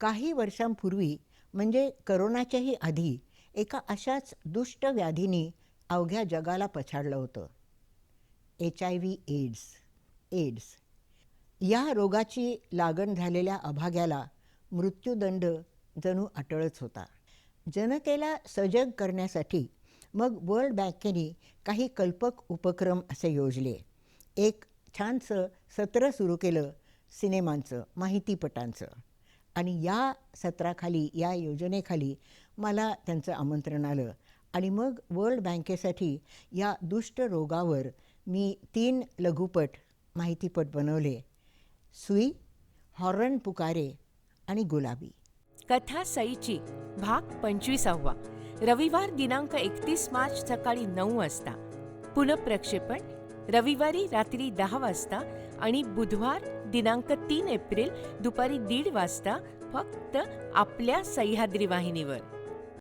काही वर्षांपूर्वी म्हणजे करोनाच्याही आधी एका अशाच दुष्ट व्याधीने अवघ्या जगाला पछाडलं होतं. H I V AIDS AIDS. या रोगाची लागण झालेल्या अभाग्याला मृत्यूदंड जणू अटळच होता. जनतेला सजग करण्यासाठी मग वर्ल्ड बँकेने काही कल्पक उपक्रम असे योजले. एक छानसं सत्र सुरू केलं सिनेमांचं माहितीपटांचं. आणि या सत्राखाली या योजनेखाली मला त्यांचं आमंत्रण आलं. आणि मग वर्ल्ड बँकेसाठी या दुष्ट रोगावर मी तीन लघुपट माहितीपट बनवले. सुई हॉर्न पुकारे आणि गुलाबी. कथा सईची भाग पंचवीसावा. रविवार दिनांक एकतीस मार्च सकाळी नऊ वाजता. पुनप्रक्षेपण रविवारी रात्री दहा वाजता आणि बुधवार दिनांक तीन एप्रिल दुपारी दीड वाजता फक्त आपल्या सह्याद्री वाहिनीवर.